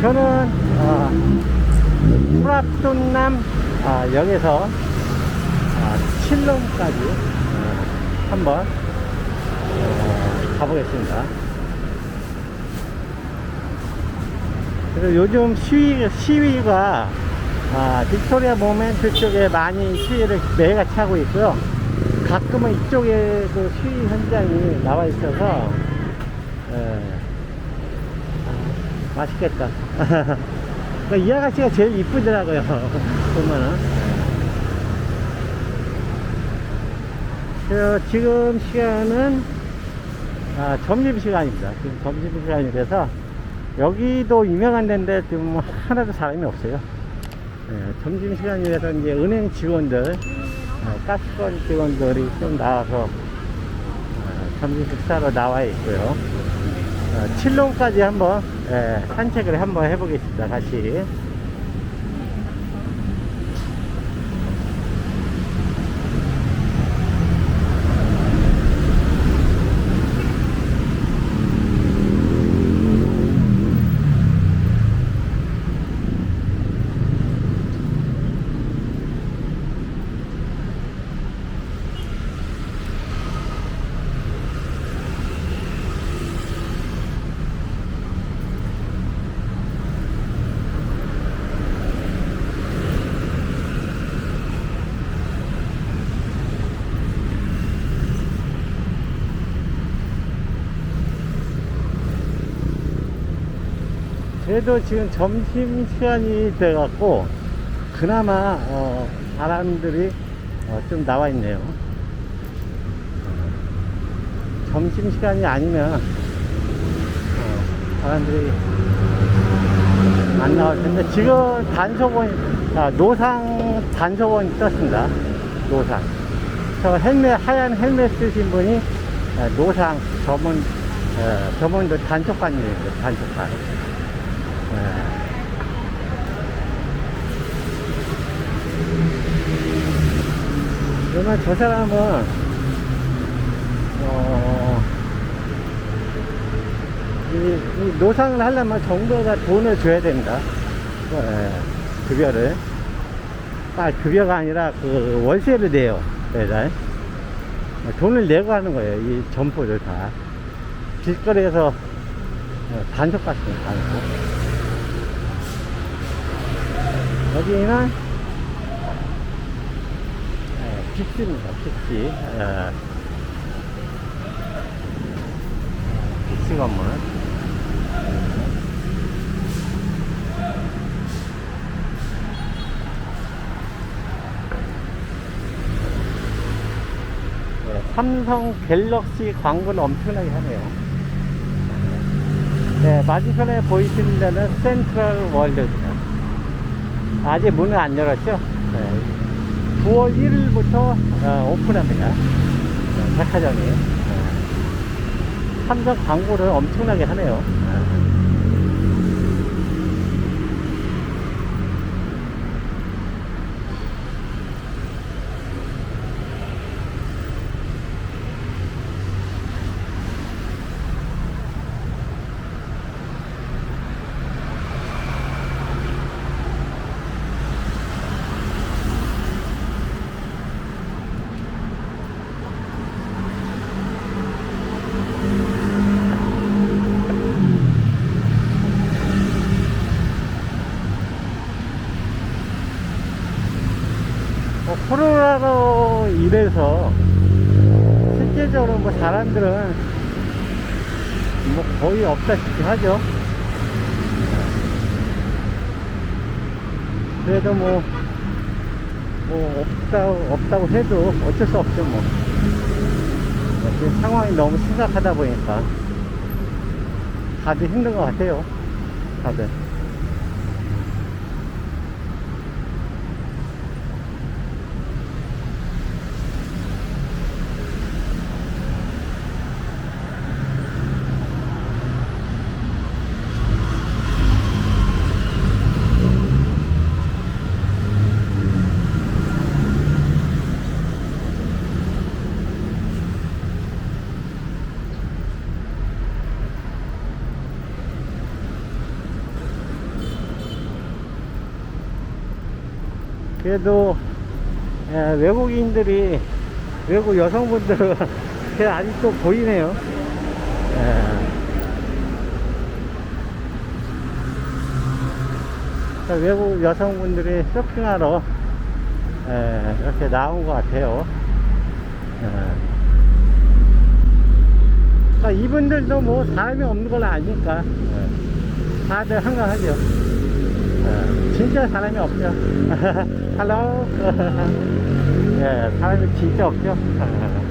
네, 저는 어, 프라톤남 아, 역에서 아, 칠롱까지 어, 한번 어, 가보겠습니다. 그리고 요즘 시위, 시위가 아, 빅토리아 모멘트 쪽에 많이 시위를 매일같이 하고 있고요. 가끔은 이쪽에 그 시위 현장이 나와 있어서 예. 아, 맛있겠다. 그이 아가씨가 제일 이쁘더라고요. 보면은. 그 지금 시간은 아, 점심 시간입니다. 지금 점심 시간이라서 여기도 유명한 데인데 지금 하나도 사람이 없어요. 예, 점심 시간이라서 이제 은행 직원들, 어, 가스권 직원들이 좀 나와서 어, 점심 식사로 나와 있고요. 어, 칠롱까지 한번 예, 산책을 한번 해보겠습니다. 다시. 그래도 지금 점심 시간이 돼갖고 그나마 어, 사람들이 어, 좀 나와 있네요. 점심 시간이 아니면 어, 사람들이 안 나올 텐데 지금 단속원 아, 노상 단속원이 떴습니다. 노상. 저 헬멧 하얀 헬멧 쓰신 분이 아, 노상 전문 어, 전문도 단속관이에요. 단속관. 네. 그러면 저 사람은 어, 이, 이 노상을 하려면 정부가 돈을 줘야 된다. 예, 급여를. 아, 급여가 아니라 그 월세를 내요. 매달. 돈을 내고 하는 거예요. 이 점포를 다. 길거리에서 어, 단속 같은 거 단속. 여기는 예, 빅스입니다. 빅스. 예. 빅스 건물. 예, 삼성 갤럭시 광고는 엄청나게 하네요. 네, 맞은편에 보이시는 데는 센트럴 월드입니다. 아직 문을 안 열었죠? 네. 9월 1일부터 어, 오픈합니다. 네, 백화점이. 네. 삼성 광고를 엄청나게 하네요. 뭐 인해서 실제적으로 뭐 사람들은 뭐 거의 없다시피 하죠. 그래도 뭐, 뭐 없다, 없다고 해도 어쩔 수 없죠 뭐. 상황이 너무 심각하다 보니까 다들 힘든 것 같아요. 다들. 그래도 예, 외국인들이 외국 여성분들은 그 아직도 보이네요. 예. 그 외국 여성분들이 쇼핑하러 예, 이렇게 나온 것 같아요. 예. 그러니까 이분들도 뭐 사람이 없는 걸 아니까 예. 다들 한가하죠. 예, 진짜 사람이 없죠. 할로. 예, 사람이 진짜 없죠.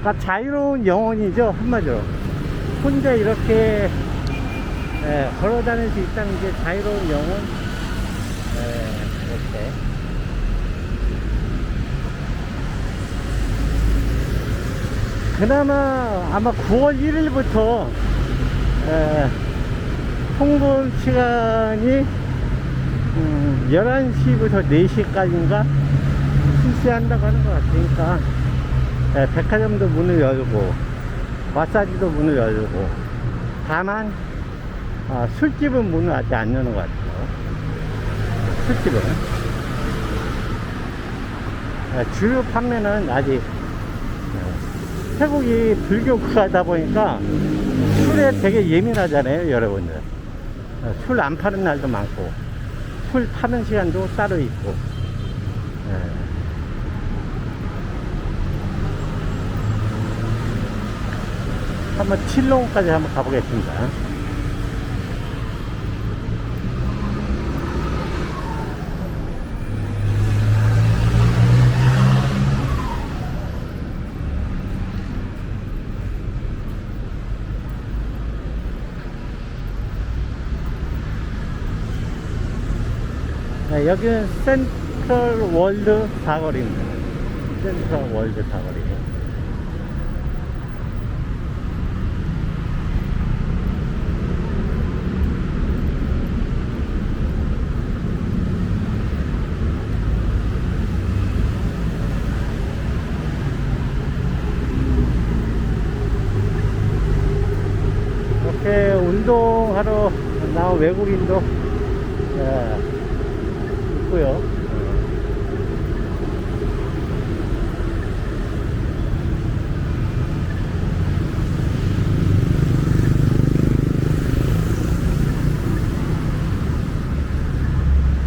그러니까 자유로운 영혼이죠 한마디로. 혼자 이렇게 예, 걸어 다닐 수 있다는 게 자유로운 영혼. 예, 이렇게. 그나마 아마 9월 1일부터 에, 통금 시간이 음, 11시부터 4시까지인가? 실시한다고 하는 것 같으니까 에, 백화점도 문을 열고 마사지도 문을 열고 다만 아, 술집은 문을 아직 안 여는 것 같아요. 술집은. 에, 주요 판매는 아직 태국이 불교 국가다 보니까 술에 되게 예민하잖아요, 여러분들. 어, 술안 파는 날도 많고, 술 파는 시간도 따로 있고. 예. 한번 칠롱까지 한번 가보겠습니다. 네, 여기는 센트럴 월드 사거리입니다. 센트럴 월드 사거리. 이렇게 운동하러 나온 외국인도 예, 있고요.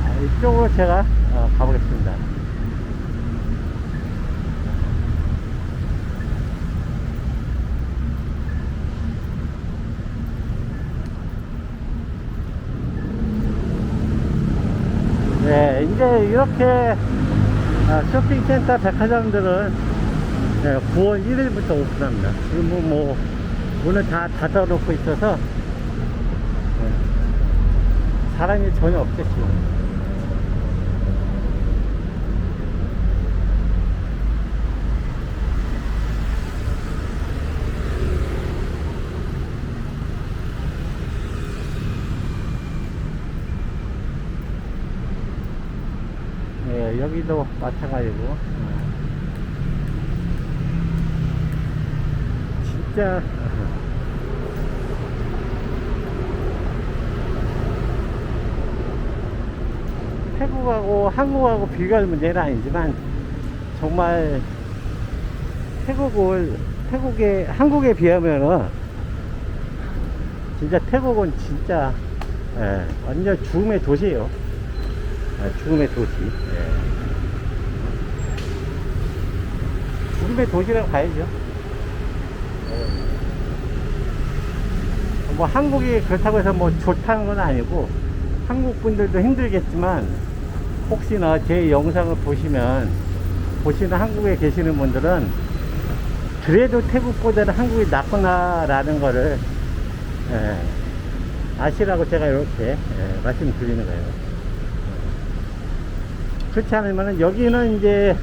아, 이쪽으로 제가 어, 가보겠습니다. 네, 이제 이렇게 아, 쇼핑센터 백화점들은 네, 9월 1일부터 오픈합니다. 지금 뭐, 뭐 오늘 다 닫아놓고 있어서 네, 사람이 전혀 없겠죠. 네, 여기도 마찬가지고 어. 진짜 태국하고 한국하고 비교할 문제는 아니지만 정말 태국을 태국에 한국에 비하면은 진짜 태국은 진짜 예, 완전 죽음의 도시예요. 예, 죽음의 도시. 예. 죽음의 도시라고 봐야죠. 예. 뭐 한국이 그렇다고 해서 뭐 좋다는 건 아니고 한국 분들도 힘들겠지만 혹시나 제 영상을 보시면 보시는 한국에 계시는 분들은 그래도 태국보다는 한국이 낫구나라는 거를 예, 아시라고 제가 이렇게 예, 말씀드리는 거예요. 그렇지 않으면 여기는 이제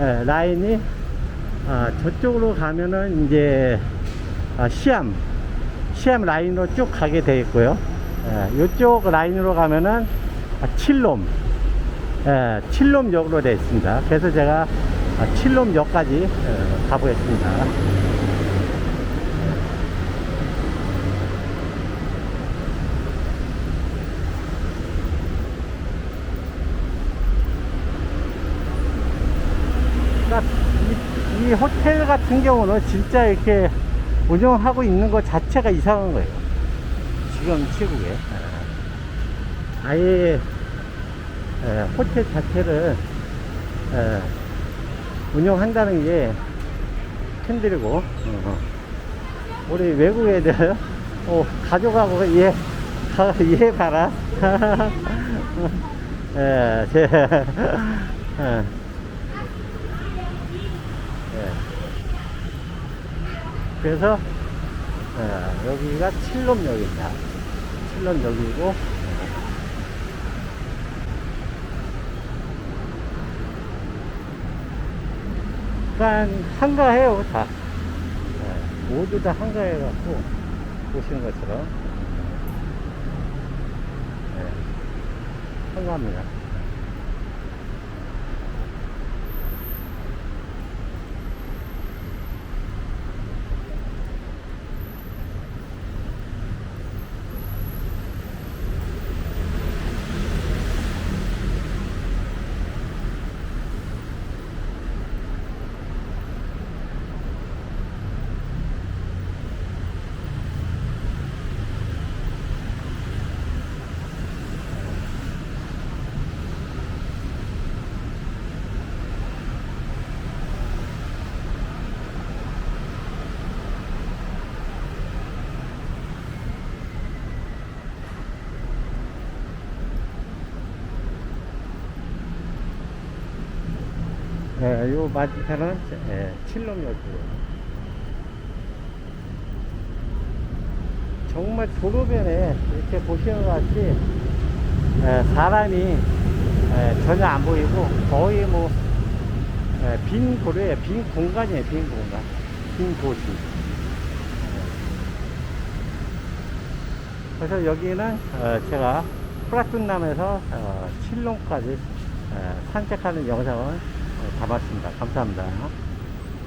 예, 라인이 아, 저쪽으로 가면은 이제 아, 시암 시암 라인으로 쭉 가게 되어 있고요. 예, 이쪽 라인으로 가면은 아, 칠롬 예, 칠롬역으로 되어 있습니다. 그래서 제가 아, 칠롬역까지 예, 가보겠습니다. 같은 경우는 진짜 이렇게 운영하고 있는 것 자체가 이상한 거예요. 지금 시국에. 아예 에, 호텔 자체를 에, 운영한다는 게 힘들고 어, 우리 외국 애들 어, 가져가고 얘, 가- 얘 봐라 예, 제, 예. 예. 그래서 예, 여기가 칠놈역입니다. 칠놈역이고 약간 한가해요 다. 예, 모두 다 한가해 갖고 보시는 것처럼. 예, 한가합니다 예, 요 맞은편은 예, 칠놈역이고요. 정말 도로변에 이렇게 보시는 것 같이 예, 사람이 예, 전혀 안 보이고 거의 뭐 예, 빈 도로에 빈 공간이에요, 빈 공간, 빈 도시. 그래서 여기는 어, 제가 프라툰남에서 어, 칠롱까지 어, 산책하는 영상을 어, 담았습니다. 감사합니다.